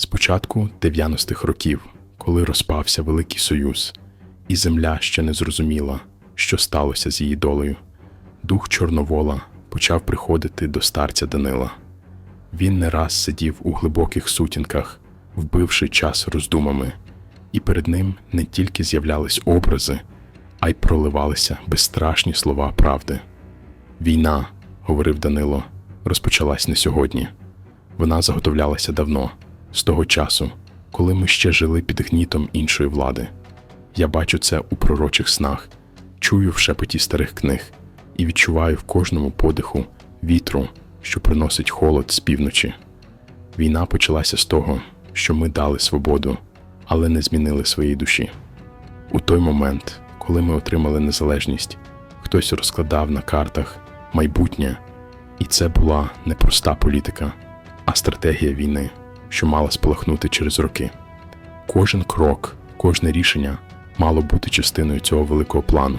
З початку 90-х років, коли розпався Великий Союз, і земля ще не зрозуміла, що сталося з її долею, дух Чорновола почав приходити до старця Данила. Він не раз сидів у глибоких сутінках, вбивши час роздумами, і перед ним не тільки з'являлись образи, а й проливалися безстрашні слова правди. Війна, говорив Данило, розпочалась не сьогодні. Вона заготовлялася давно, з того часу, коли ми ще жили під гнітом іншої влади. Я бачу це у пророчих снах, чую в шепоті старих книг і відчуваю в кожному подиху вітру, що приносить холод з півночі. Війна почалася з того, що ми дали свободу, але не змінили своєї душі. У той момент, коли ми отримали незалежність, хтось розкладав на картах майбутнє, і це була не проста політика, а стратегія війни, що мала спалахнути через роки. Кожен крок, кожне рішення мало бути частиною цього великого плану.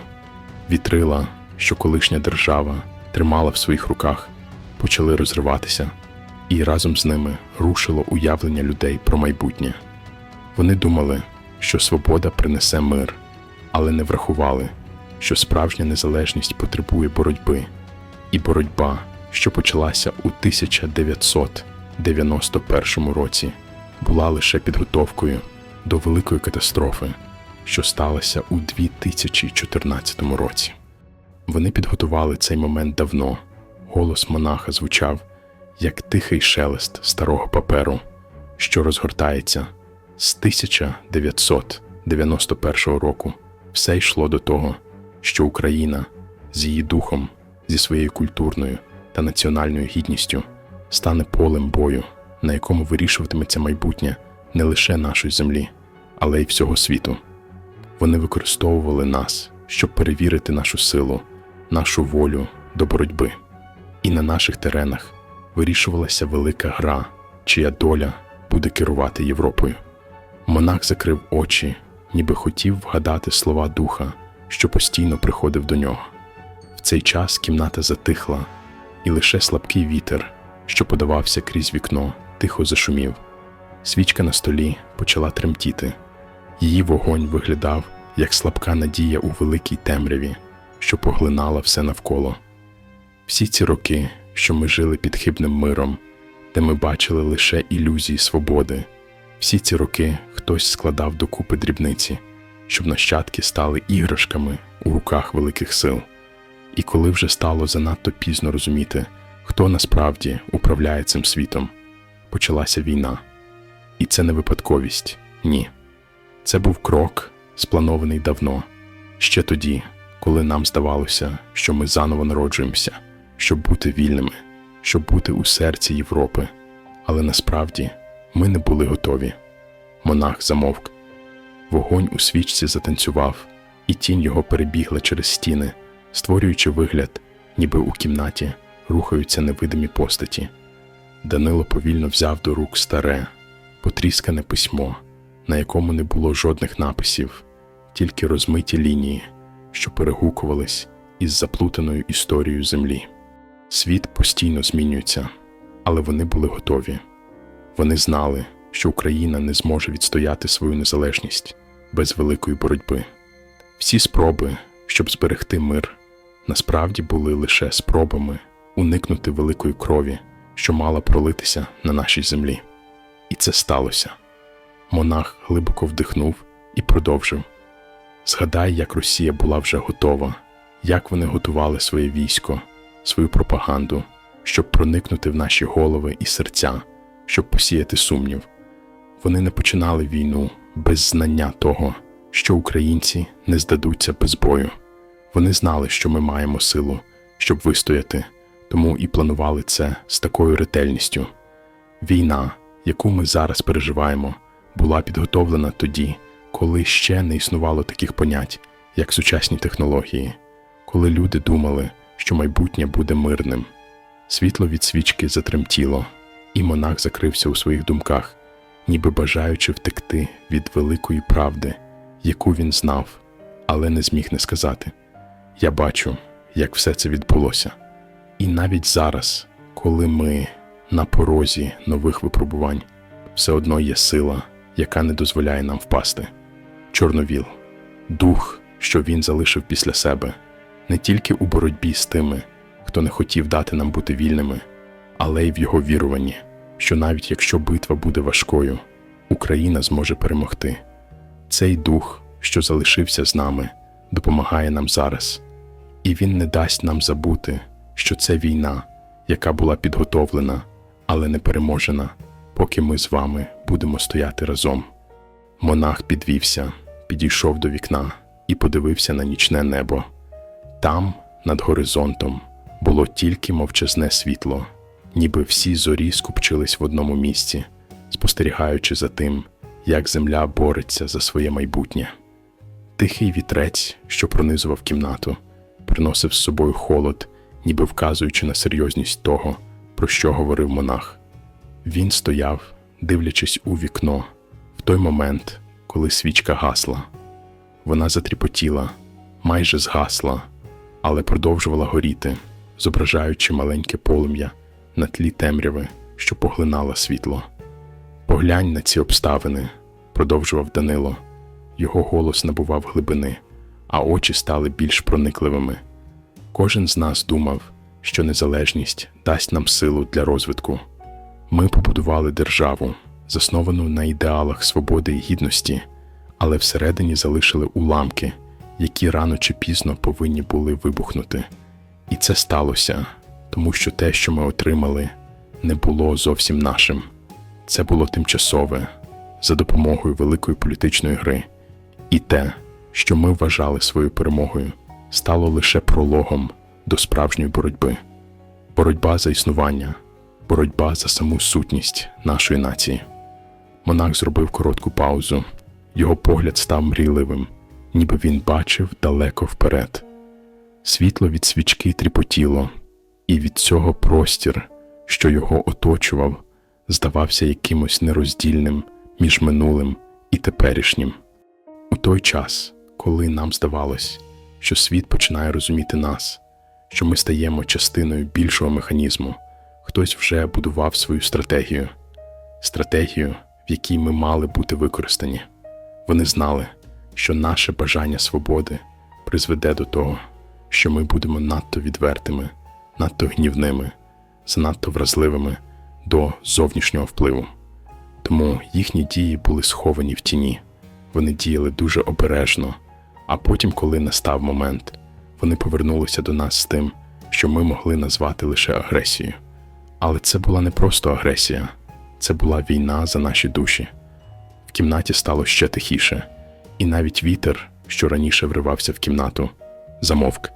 Вітрила, що колишня держава тримала в своїх руках, почали розриватися, і разом з ними рушило уявлення людей про майбутнє. Вони думали, що свобода принесе мир, але не врахували, що справжня незалежність потребує боротьби, і боротьба, що почалася у 1991 році, була лише підготовкою до великої катастрофи, що сталася у 2014 році. Вони підготували цей момент давно. Голос монаха звучав, як тихий шелест старого паперу, що розгортається. З 1991 року все йшло до того, що Україна з її духом, зі своєю культурною та національною гідністю стане полем бою, на якому вирішуватиметься майбутнє не лише нашої землі, але й всього світу. Вони використовували нас, щоб перевірити нашу силу, нашу волю до боротьби. І на наших теренах вирішувалася велика гра, чия доля буде керувати Європою. Монах закрив очі, ніби хотів вгадати слова духа, що постійно приходив до нього. В цей час кімната затихла, і лише слабкий вітер, що подавався крізь вікно, тихо зашумів. Свічка на столі почала тремтіти. Її вогонь виглядав як слабка надія у великій темряві, що поглинала все навколо. Всі ці роки, що ми жили під хибним миром, де ми бачили лише ілюзії свободи, всі ці роки хтось складав докупи дрібниці, щоб нащадки стали іграшками у руках великих сил. І коли вже стало занадто пізно розуміти, хто насправді управляє цим світом, почалася війна. І це не випадковість, ні. Це був крок, спланований давно, ще тоді, коли нам здавалося, що ми заново народжуємося, щоб бути вільними, щоб бути у серці Європи. Але насправді ми не були готові. Монах замовк. Вогонь у свічці затанцював, і тінь його перебігла через стіни, створюючи вигляд, ніби у кімнаті рухаються невидимі постаті. Данило повільно взяв до рук старе, потріскане письмо, на якому не було жодних написів, тільки розмиті лінії, що перегукувались із заплутаною історією землі. Світ постійно змінюється, але вони були готові. Вони знали, що Україна не зможе відстояти свою незалежність без великої боротьби. Всі спроби, щоб зберегти мир, насправді були лише спробами уникнути великої крові, що мала пролитися на нашій землі. І це сталося. Монах глибоко вдихнув і продовжив. Згадай, як Росія була вже готова, як вони готували своє військо, свою пропаганду, щоб проникнути в наші голови і серця, щоб посіяти сумнів. Вони не починали війну без знання того, що українці не здадуться без бою. Вони знали, що ми маємо силу, щоб вистояти, тому і планували це з такою ретельністю. Війна, яку ми зараз переживаємо, була підготовлена тоді, коли ще не існувало таких понять, як сучасні технології, коли люди думали, що майбутнє буде мирним. Світло від свічки затремтіло, і монах закрився у своїх думках, ніби бажаючи втекти від великої правди, яку він знав, але не зміг не сказати. Я бачу, як все це відбулося. І навіть зараз, коли ми на порозі нових випробувань, все одно є сила, яка не дозволяє нам впасти. Чорновіл дух, що він залишив після себе, не тільки у боротьбі з тими, хто не хотів дати нам бути вільними, але й в його віруванні, що навіть якщо битва буде важкою, Україна зможе перемогти. Цей дух, що залишився з нами, допомагає нам зараз, і він не дасть нам забути, що це війна, яка була підготовлена, але не переможена, поки ми з вами будемо стояти разом. Монах підвівся, підійшов до вікна і подивився на нічне небо. Там, над горизонтом, було тільки мовчазне світло, ніби всі зорі скупчились в одному місці, спостерігаючи за тим, як земля бореться за своє майбутнє. Тихий вітрець, що пронизував кімнату, приносив з собою холод, ніби вказуючи на серйозність того, про що говорив монах. Він стояв, дивлячись у вікно, в той момент, коли свічка гасла. Вона затріпотіла, майже згасла, але продовжувала горіти, зображаючи маленьке полум'я на тлі темряви, що поглинала світло. Поглянь на ці обставини, продовжував Данило. Його голос набував глибини, а очі стали більш проникливими. Кожен з нас думав, що незалежність дасть нам силу для розвитку. Ми побудували державу, засновану на ідеалах свободи і гідності, але всередині залишили уламки, які рано чи пізно повинні були вибухнути. І це сталося, тому що те, що ми отримали, не було зовсім нашим. Це було тимчасове, за допомогою великої політичної гри. І те, що ми вважали своєю перемогою, стало лише прологом до справжньої боротьби. Боротьба за існування, боротьба за саму сутність нашої нації. Монах зробив коротку паузу. Його погляд став мрійливим, ніби він бачив далеко вперед. Світло від свічки тріпотіло, і від цього простір, що його оточував, здавався якимось нероздільним між минулим і теперішнім. У той час, коли нам здавалось, що світ починає розуміти нас, що ми стаємо частиною більшого механізму, хтось вже будував свою стратегію, стратегію, в якій ми мали бути використані. Вони знали, що наше бажання свободи призведе до того, що ми будемо надто відвертими, надто гнівними, занадто вразливими до зовнішнього впливу. Тому їхні дії були сховані в тіні, вони діяли дуже обережно, а потім, коли настав момент, вони повернулися до нас з тим, що ми могли назвати лише агресією. Але це була не просто агресія, це була війна за наші душі. В кімнаті стало ще тихіше, і навіть вітер, що раніше вривався в кімнату, замовк.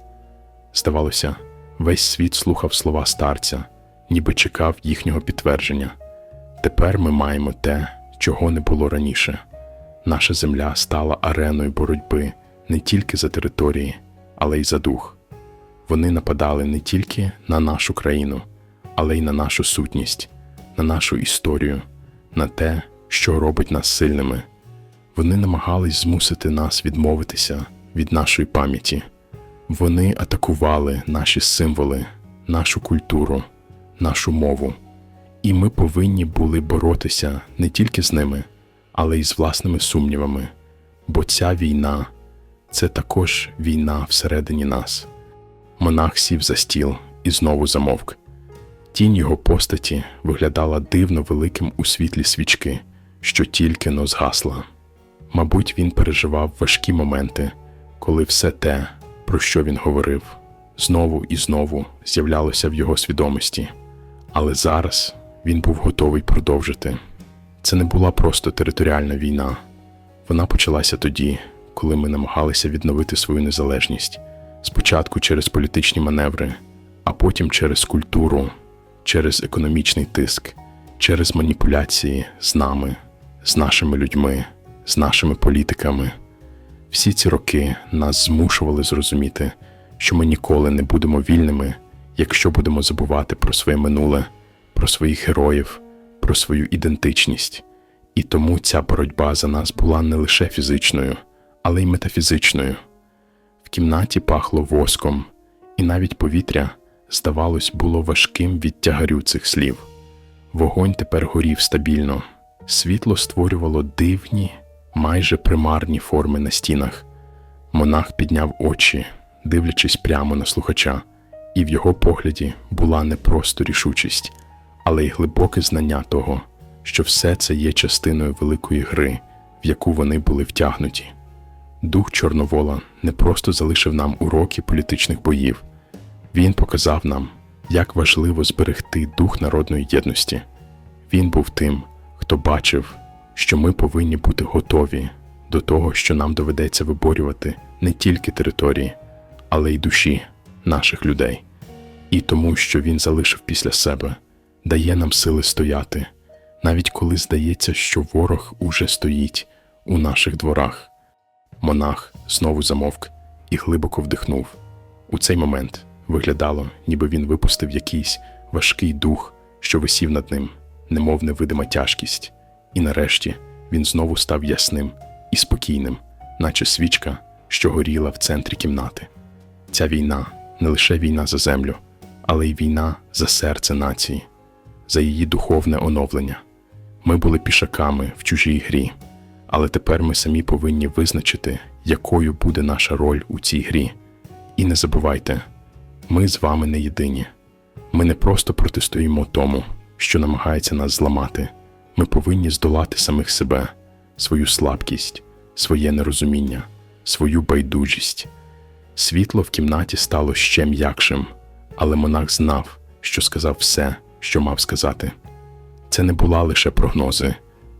Здавалося, весь світ слухав слова старця, ніби чекав їхнього підтвердження. Тепер ми маємо те, чого не було раніше. Наша земля стала ареною боротьби не тільки за території, але й за дух. Вони нападали не тільки на нашу країну, але й на нашу сутність, на нашу історію, на те, що робить нас сильними. Вони намагались змусити нас відмовитися від нашої пам'яті. Вони атакували наші символи, нашу культуру, нашу мову. І ми повинні були боротися не тільки з ними, але й з власними сумнівами, бо ця війна це також війна всередині нас. Монах сів за стіл і знову замовк. Тінь його постаті виглядала дивно великим у світлі свічки, що тільки но згасла. Мабуть, він переживав важкі моменти, коли все те, про що він говорив, знову і знову з'являлося в його свідомості. Але зараз він був готовий продовжити. Це не була просто територіальна війна. Вона почалася тоді, коли ми намагалися відновити свою незалежність, спочатку через політичні маневри, а потім через культуру, через економічний тиск, через маніпуляції з нами, з нашими людьми, з нашими політиками. Всі ці роки нас змушували зрозуміти, що ми ніколи не будемо вільними, якщо будемо забувати про своє минуле, про своїх героїв, про свою ідентичність. І тому ця боротьба за нас була не лише фізичною, але й метафізичною. В кімнаті пахло воском, і навіть повітря, здавалось, було важким від тягарю цих слів. Вогонь тепер горів стабільно, Світло створювало дивні, майже примарні форми на стінах. Монах підняв очі, дивлячись прямо на слухача, і в його погляді була не просто рішучість, але й глибоке знання того, що все це є частиною великої гри, в яку вони були втягнуті. Дух Чорновола не просто залишив нам уроки політичних боїв, він показав нам, як важливо зберегти дух народної єдності. Він був тим, хто бачив, що ми повинні бути готові до того, що нам доведеться виборювати не тільки території, але й душі наших людей. І тому, що він залишив після себе, дає нам сили стояти, навіть коли здається, що ворог уже стоїть у наших дворах. Монах знову замовк і глибоко вдихнув. У цей момент виглядало, ніби він випустив якийсь важкий дух, що висів над ним, немов невидима тяжкість, і нарешті він знову став ясним і спокійним, наче свічка, що горіла в центрі кімнати. Ця війна не лише війна за землю, але й війна за серце нації, за її духовне оновлення. Ми були пішаками в чужій грі, але тепер ми самі повинні визначити, якою буде наша роль у цій грі. І не забувайте, ми з вами не єдині. Ми не просто протистоїмо тому, що намагається нас зламати. Ми повинні здолати самих себе, свою слабкість, своє нерозуміння, свою байдужість. Світло в кімнаті стало ще м'якшим, але монах знав, що сказав все, що мав сказати. Це не була лише прогнози,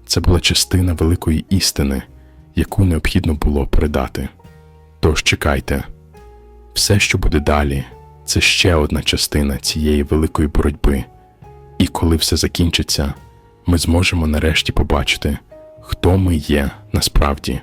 це була частина великої істини, яку необхідно було передати. Тож чекайте, все, що буде далі, це ще одна частина цієї великої боротьби. І коли все закінчиться, ми зможемо нарешті побачити, хто ми є насправді.